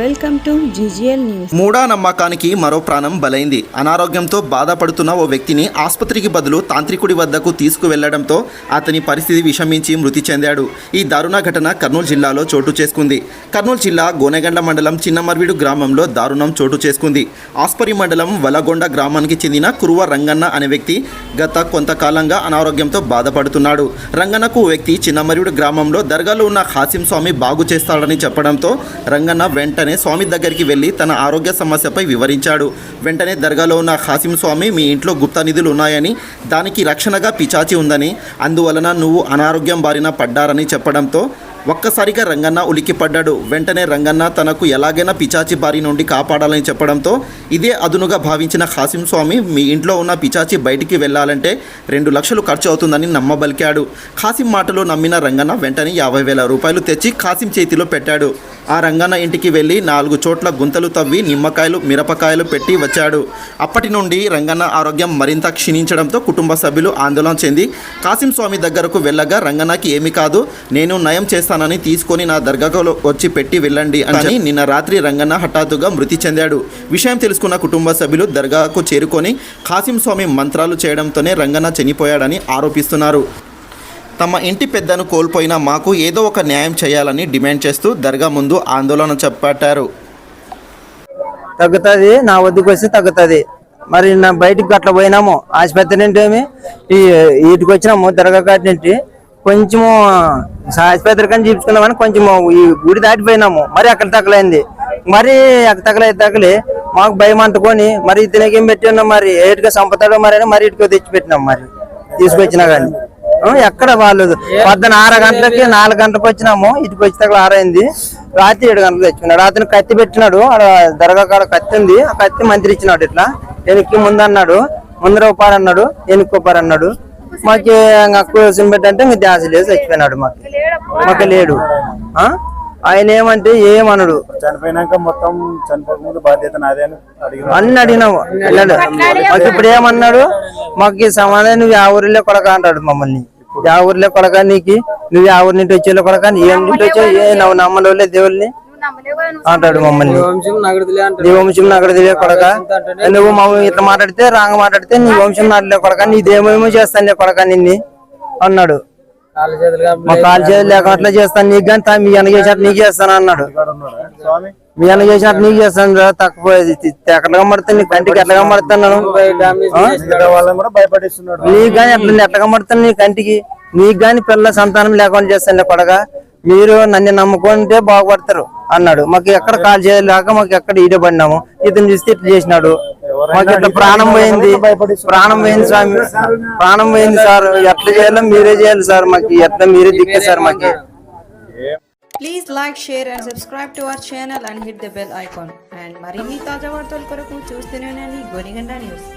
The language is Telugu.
వెల్కమ్ టు జీజీఎల్ న్యూస్ మూడా నమ్మకానికి మరో ప్రాణం బలైంది. అనారోగ్యంతో బాధపడుతున్న ఓ వ్యక్తిని ఆసుపత్రికి బదులు తాంత్రికుడి వద్దకు తీసుకువెళ్ళడంతో అతని పరిస్థితి విషమించి మృతి చెందాడు. ఈ దారుణ ఘటన కర్నూలు జిల్లాలో చోటు చేసుకుంది. కర్నూలు జిల్లా గోనెగండ్ల మండలం చిన్నమర్విడు గ్రామంలో దారుణం చోటు చేసుకుంది. ఆస్పరి మండలం వలగొండ గ్రామానికి చెందిన కురువ రంగన్న అనే వ్యక్తి గత కొంతకాలంగా అనారోగ్యంతో బాధపడుతున్నాడు. రంగన్నకు వ్యక్తి చిన్నమర్విడు గ్రామంలో దర్గాలో ఉన్న హాసిం స్వామి బాగు చేస్తాడని చెప్పడంతో రంగన్న వెంటనే స్వామి దగ్గరికి వెళ్ళి తన ఆరోగ్య సమస్యపై వివరించాడు. వెంటనే దర్గాలో ఉన్న హాసిం స్వామి మీ ఇంట్లో గుప్త నిధులు ఉన్నాయని దానికి రక్షణగా పిచాచి ఉందని అందువలన నువ్వు అనారోగ్యం బారిన పడ్డారని చెప్పడంతో ఒక్కసారిగా రంగన్న ఉలిక్కిపడ్డాడు వెంటనే రంగన్న తనకు ఎలాగైనా పిచాచి బారి నుండి కాపాడాలని చెప్పడంతో ఇదే అదునుగా భావించిన హాసిం స్వామి మీ ఇంట్లో ఉన్న పిచాచి బయటికి వెళ్ళాలంటే రెండు లక్షలు ఖర్చు అవుతుందని నమ్మబలికాడు. ఖాసిం మాటలు నమ్మిన రంగన్న వెంటనే యాభై వేల రూపాయలు తెచ్చి ఖాసిం చేతిలో పెట్టాడు. ఆ రంగన్న ఇంటికి వెళ్ళి నాలుగు చోట్ల గుంతలు తవ్వి నిమ్మకాయలు మిరపకాయలు పెట్టి వచ్చాడు. అప్పటి నుండి రంగన్న ఆరోగ్యం మరింత క్షీణించడంతో కుటుంబ సభ్యులు ఆందోళన చెంది కాసిం స్వామి దగ్గరకు వెళ్ళగా రంగన్నకి ఏమి కాదు నేను నయం చేస్తానని తీసుకొని నా దర్గాలో వచ్చి పెట్టి వెళ్ళండి అని నిన్న రాత్రి రంగన్న హఠాత్తుగా మృతి చెందాడు. విషయం తెలుసుకున్న కుటుంబ సభ్యులు దర్గాకు చేరుకొని కాసిం స్వామి మంత్రాలు చేయడంతోనే రంగన్న చనిపోయాడని ఆరోపిస్తున్నారు. తమ ఇంటి పెద్దను కోల్పోయిన మాకు ఏదో ఒక న్యాయం చేయాలని డిమాండ్ చేస్తూ దర్గా ముందు ఆందోళన చేపట్టారు. తగ్గుతుంది నా వద్దకు వస్తే తగ్గుతుంది. మరి నా బయటికి అట్లా పోయినాము ఆసుపత్రి నుండి ఈ వీటికి వచ్చినాము దర్గా కాటి నుండి. కొంచెము ఆసుపత్రి కానీ చూపించుకున్నామని కొంచెము ఈ గుడి దాటిపోయినాము. మరి అక్కడ తగలైంది. మరి అక్కడ తగలై తగలి మాకు భయం అంటుకొని మరి ఇతనికి ఏం పెట్టినా మరి? ఏటుగా సంపతాడో మరి అని మరి ఇటుకో తెచ్చి పెట్టినాం మరి. తీసుకొచ్చినా కానీ. ఎక్కడ వాళ్ళు పొద్దున ఆరు గంటలకి నాలుగు గంటలకు వచ్చినాము ఇటుకు వచ్చి తగ్గ ఆరైంది. రాత్రి ఏడు గంటలకు తెచ్చుకున్నాడు. అతను కత్తి పెట్టినాడు. ఆడ దర్గా కాడ కత్తి ఉంది. ఆ కత్తి మంత్రి ఇచ్చినాడు ఇట్లా. వెనక్కి ముందు అన్నాడు. ముందర ఒప్పారు అన్నాడు. వెనక్కి ఒప్పారు అన్నాడు. మాకు కూర్చొని పెట్టంటే మీ ధ్యాస లేదు చచ్చిపోయినాడు మాకు. మాకు లేడు. ఆ? ఆయన ఏమంటే ఏమన్నాడు చనిపోయినాక మొత్తం చనిపోకముందు బాధ్యత నాదే అని అడిగిన అన్ని అడిగినాము. అన్నాడు. మాకు ఇప్పుడు ఏమన్నాడు? మాకు ఈ సమాధానం నువ్వు ఆ ఊరిలో కొడక అంటాడు మమ్మల్ని. ఆ ఊరిలో కొడక నీకు. నువ్వు ఆ ఊరి నుండి వచ్చేలో కొడక నీ ఏం నుండి వచ్చావు ఏ నువ్వు నమ్మలేవులే దేవుల్ని. అంటాడు మమ్మల్ని. నీ వంశం తెలియ కొడక. నువ్వు మమ్మల్ని ఇట్లా మాట్లాడితే రాంగ మాట్లాడితే నీ వంశం నాటిలే కొడక. నీదేమేమో చేస్తానులే కొడక నిన్ని. అన్నాడు. మా కాలు చేతులు లేక అట్లా చేస్తాను. నీకు కానీ మీ అన్న చేసినట్టు నీకు చేస్తాను అన్నాడు. మీ అన్న చేసినట్టు నీకు చేస్తాను తక్కువ ఎక్కడ కమ్మడుతాను నీ కంటికి ఎట్లా కమ్మడుతున్నాను నీకు గాని అట్లా ఎట్లా కమ్మడుతాను నీ కంటికి. నీకు గాని పిల్ల సంతానం లేకుండా చేస్తాను కొడగా. మీరు నన్ను నమ్ముకుంటే బాగుపడతారు అన్నాడు. మాకు ఎక్కడ కాల్ చేయలేక మాకు ఎక్కడ ఈడ పడినాము ఇతను చూస్తే ఇట్లా చేసినాడు. మాకు ఇట్లా ప్రాణం పోయింది. ప్రాణం పోయింది స్వామి. ప్రాణం పోయింది సార్. ఎట్లా చేయాలో మీరే చేయాలి సార్. మాకు ఎట్లా మీరే దిక్కే సార్ మాకు. Please like share and subscribe to our channel and hit the bell icon and మరిన్ని తాజా వార్తల కొరకు చూస్తూనే గోనిగండ న్యూస్.